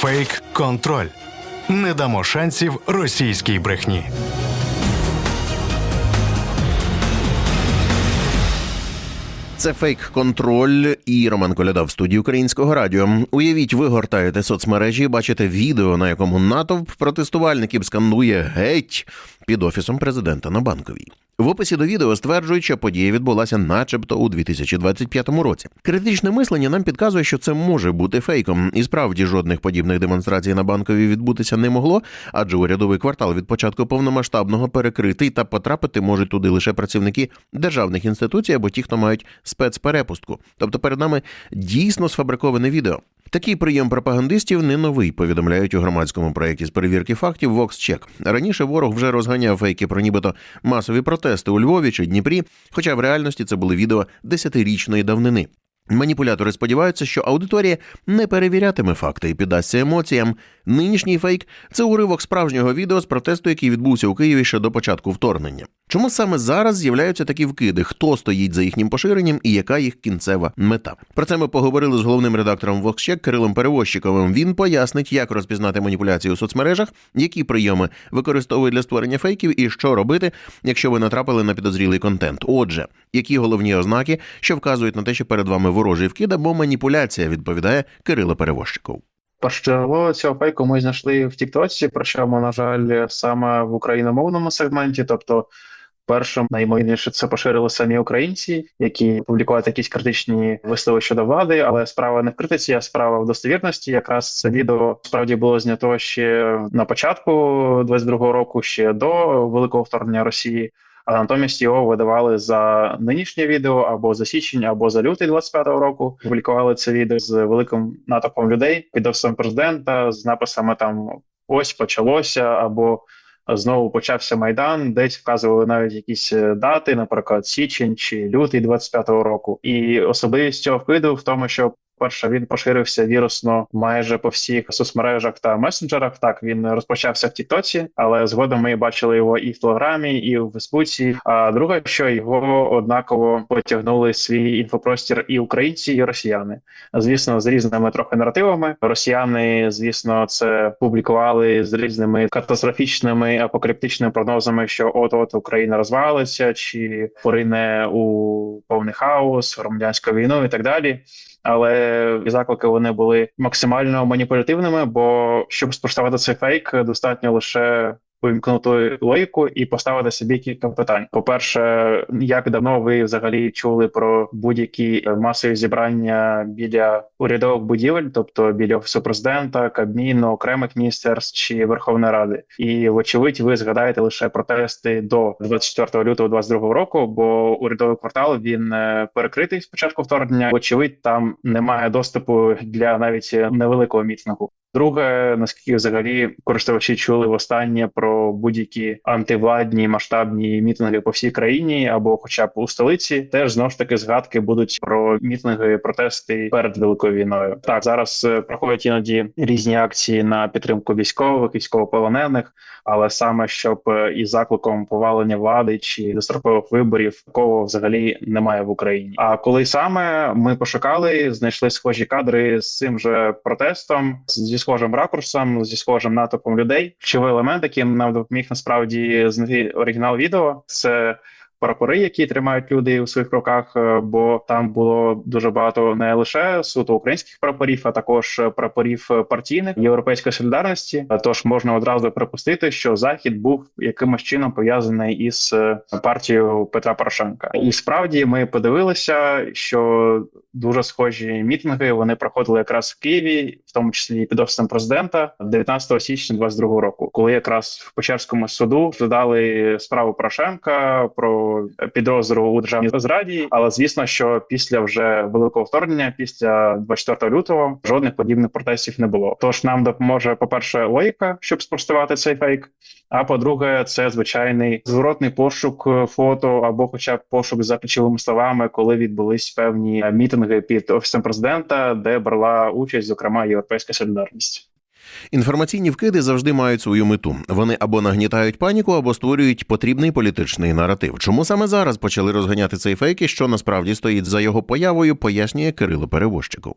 Фейк контроль. Не дамо шансів російській брехні. Це фейк контроль і Роман Коляда в студії українського радіо. Уявіть, ви гортаєте соцмережі, бачите відео, на якому натовп протестувальників скандує геть під офісом президента на банковій. В описі до відео стверджують, що подія відбулася, начебто, у 2025 році. Критичне мислення нам підказує, що це може бути фейком, і справді жодних подібних демонстрацій на банковій відбутися не могло, адже урядовий квартал від початку повномасштабного перекритий та потрапити можуть туди лише працівники державних інституцій або ті, хто мають спецперепустку. Тобто перед нами дійсно сфабриковане відео. Такий прийом пропагандистів не новий, повідомляють у громадському проєкті з перевірки фактів VoxCheck. Раніше ворог вже розганяв фейки про нібито масові протести у Львові чи Дніпрі, хоча в реальності це були відео десятирічної давнини. Маніпулятори сподіваються, що аудиторія не перевірятиме факти і піддасться емоціям. Нинішній фейк це уривок справжнього відео з протесту, який відбувся у Києві ще до початку вторгнення. Чому саме зараз з'являються такі вкиди? Хто стоїть за їхнім поширенням і яка їх кінцева мета? Про це ми поговорили з головним редактором VoxCheck Кирилом Перевозчиковим. Він пояснить, як розпізнати маніпуляції у соцмережах, які прийоми використовують для створення фейків, і що робити, якщо ви натрапили на підозрілий контент. Отже, які головні ознаки, що вказують на те, що перед вами ворожий вкид або маніпуляція, відповідає Кирило Перевозчиков. Першого цього фейку ми знайшли в Тіктоці, причому, на жаль, саме в україномовному сегменті. Тобто, першим найімовірніше це поширили самі українці, які публікують якісь критичні вислови щодо влади. Але справа не в критиці, а справа в достовірності. Якраз це відео справді було знято ще на початку 22-го року, ще до великого вторгнення Росії. А натомість його видавали за нинішнє відео або за січень, або за лютий 25-го року. Публікували це відео з великим натовпом людей під офісом президента з написами там ось почалося або знову почався майдан. Десь вказували навіть якісь дати, наприклад, січень чи лютий 25-го року. І особливість цього вкиду в тому, що Перше, він поширився вірусно майже по всіх соцмережах та месенджерах. Так він розпочався в Тіктоці, але згодом ми бачили його і в Телеграмі, і в Фейсбуці. А друге, що його однаково потягнули свій інфопростір і українці, і росіяни. Звісно, з різними трохи наративами. Росіяни, звісно, це публікували з різними катастрофічними апокаліптичними прогнозами, що от от Україна розвалиться, чи порине у повний хаос, громадянську війну і так далі але заклики вони були максимально маніпулятивними. Бо щоб спростувати цей фейк, достатньо лише вимкнути логіку і поставити собі кілька питань. По перше, як давно ви взагалі чули про будь-які масові зібрання біля урядових будівель, тобто біля офісу президента, кабміну, окремих міністерств чи Верховної Ради, і вочевидь, ви згадаєте лише протести до 24 лютого 22 року, бо урядовий квартал він перекритий спочатку вторгнення. Вочевидь, там немає доступу для навіть невеликого мітингу. Друге, наскільки взагалі користувачі чули востаннє про будь-які антивладні масштабні мітинги по всій країні або, хоча б у столиці, теж знову ж таки згадки будуть про мітинги, протести перед великою війною. Так зараз проходять іноді різні акції на підтримку військових, військовополонених, але саме щоб із закликом повалення влади чи дострокових виборів такого взагалі немає в Україні. А коли саме ми пошукали, знайшли схожі кадри з цим же протестом зі схожим ракурсом, зі схожим натовпом людей. Ключовий елемент, який нам допоміг насправді знайти оригінал відео, це прапори, які тримають люди у своїх руках, бо там було дуже багато не лише суто українських прапорів, а також прапорів партійних європейської солідарності. Тож можна одразу припустити, що захід був якимось чином пов'язаний із партією Петра Порошенка. І справді ми подивилися, що дуже схожі мітинги вони проходили якраз в Києві, в тому числі під офісом президента, 19 січня 22 року, коли якраз в Печерському суду додали справу Порошенка про підозру у державній зраді. Але звісно, що після вже великого вторгнення, після 24 лютого, жодних подібних протестів не було. Тож нам допоможе, по перше, логіка, щоб спростувати цей фейк. А по-друге, це звичайний зворотний пошук фото або, хоча б пошук за ключовими словами, коли відбулись певні мітинги під офісом президента, де брала участь, зокрема, європейська солідарність. Інформаційні вкиди завжди мають свою мету. Вони або нагнітають паніку, або створюють потрібний політичний наратив. Чому саме зараз почали розганяти цей фейк і що насправді стоїть за його появою, пояснює Кирило Перевозчиков.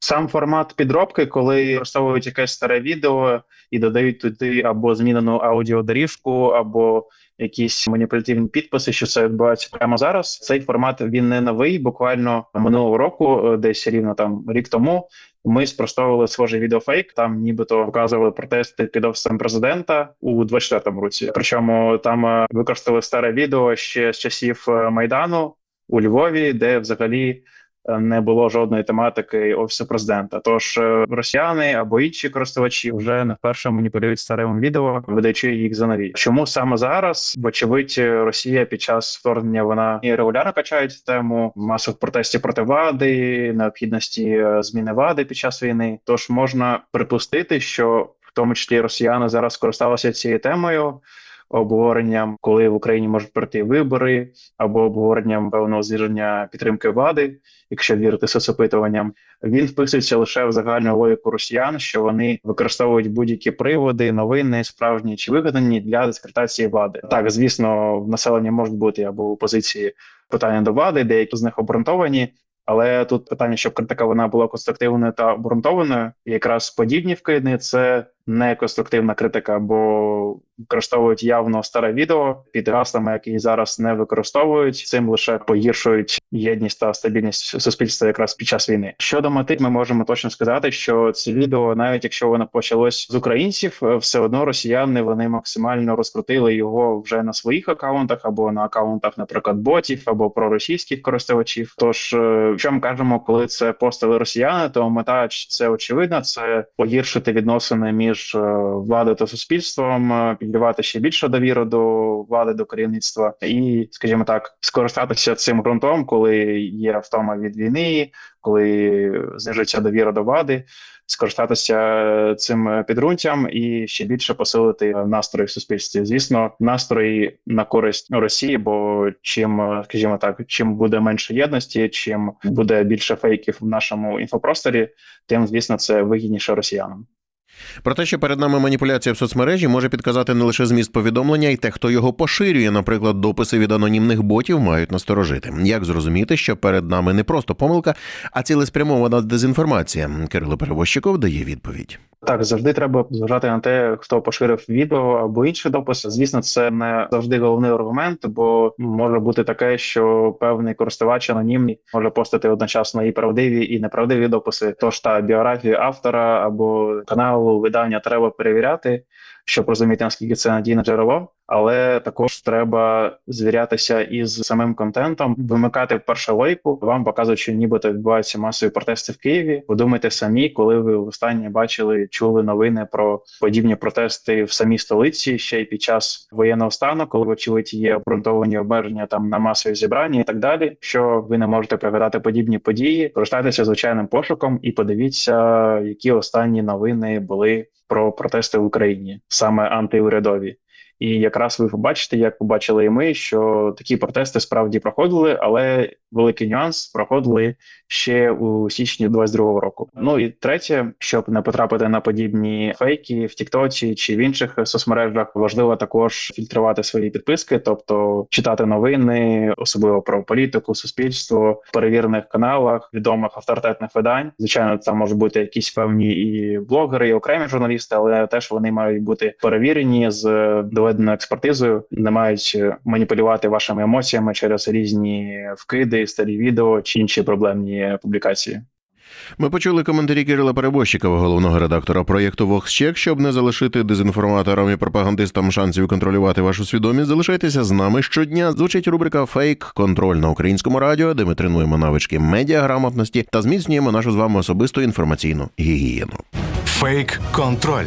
Сам формат підробки, коли використовують якесь старе відео і додають туди або змінену аудіодоріжку, або якісь маніпулятивні підписи, що це відбувається прямо зараз. Цей формат він не новий. Буквально минулого року, е, десь рівно там рік тому, ми спростовували схожий відеофейк. Там нібито показували протести під офісом президента у 24-му році. Причому там е, використали старе відео ще з часів е, майдану у Львові, де взагалі не було жодної тематики офісу президента. Тож е, росіяни або інші користувачі вже не вперше маніпулюють старим відео, видаючи їх за нові. Чому саме зараз? Вочевидь, Росія під час вторгнення вона і регулярно качає цю тему масових протестів проти влади, необхідності е, зміни влади під час війни. Тож можна припустити, що в тому числі росіяни зараз скористалися цією темою. Обговоренням, коли в Україні можуть пройти вибори, або обговоренням певного зниження підтримки влади, якщо вірити соцопитуванням, він вписується лише в загальну логіку росіян, що вони використовують будь-які приводи, новини, справжні чи вигадані для дискредитації влади. Так, звісно, в населення можуть бути або у позиції питання до влади, деякі з них обґрунтовані. Але тут питання, щоб критика вона була конструктивною та обґрунтованою, якраз подібні вкидни це не конструктивна критика, бо використовують явно старе відео під гаслами, які зараз не використовують. Цим лише погіршують єдність та стабільність суспільства якраз під час війни. Щодо мети, ми можемо точно сказати, що це відео, навіть якщо воно почалось з українців, е, все одно росіяни вони максимально розкрутили його вже на своїх акаунтах або на акаунтах, наприклад, ботів або проросійських користувачів. Тож, е, що ми кажемо, коли це постили росіяни, то мета це очевидна: це погіршити відносини між е, владою та суспільством, е, підривати ще більше довіру до влади, до керівництва, і, скажімо так, скористатися цим ґрунтом, коли є втома від війни, коли знижується довіра до влади. Скористатися цим підґрунтям і ще більше посилити настрої в суспільстві. Звісно, настрої на користь Росії, бо чим, скажімо так, чим буде менше єдності, чим буде більше фейків в нашому інфопросторі, тим звісно це вигідніше росіянам. Про те, що перед нами маніпуляція в соцмережі може підказати не лише зміст повідомлення, й те, хто його поширює. Наприклад, дописи від анонімних ботів мають насторожити. Як зрозуміти, що перед нами не просто помилка, а цілеспрямована дезінформація? Кирило Перевозчиков дає відповідь. Так, завжди треба зважати на те, хто поширив відео або інший допис. Звісно, це не завжди головний аргумент, бо може бути таке, що певний користувач анонімний може постати одночасно і правдиві, і неправдиві дописи. Тож та біографію автора або каналу видання треба перевіряти, щоб розуміти наскільки це надійне джерело. Але також треба звірятися із самим контентом, вимикати першу лойку. Вам показують, що нібито відбуваються масові протести в Києві. Подумайте самі, коли ви востаннє бачили, чули новини про подібні протести в самій столиці, ще й під час воєнного стану, коли вочевидь є обґрунтовані обмеження там на масові зібрання і так далі. Що ви не можете пригадати подібні події, користайтеся звичайним пошуком і подивіться, які останні новини були про протести в Україні, саме антиурядові. І якраз ви побачите, як побачили і ми, що такі протести справді проходили, але великий нюанс проходили ще у січні 22-го року. Ну і третє, щоб не потрапити на подібні фейки в Тіктоці чи в інших соцмережах, важливо також фільтрувати свої підписки, тобто читати новини, особливо про політику, суспільство перевірених каналах, відомих авторитетних видань. Звичайно, там можуть бути якісь певні і блогери, і окремі журналісти, але теж вони мають бути перевірені з доведеною експертизою, не мають маніпулювати вашими емоціями через різні вкиди, старі відео чи інші проблемні публікації. Ми почули коментарі Кирила Перебощикова, головного редактора проєкту VoxCheck. Щоб не залишити дезінформаторам і пропагандистам шансів контролювати вашу свідомість. Залишайтеся з нами щодня. Звучить рубрика Фейк контроль на українському радіо, де ми тренуємо навички медіаграмотності та зміцнюємо нашу з вами особисту інформаційну гігієну. Фейк контроль.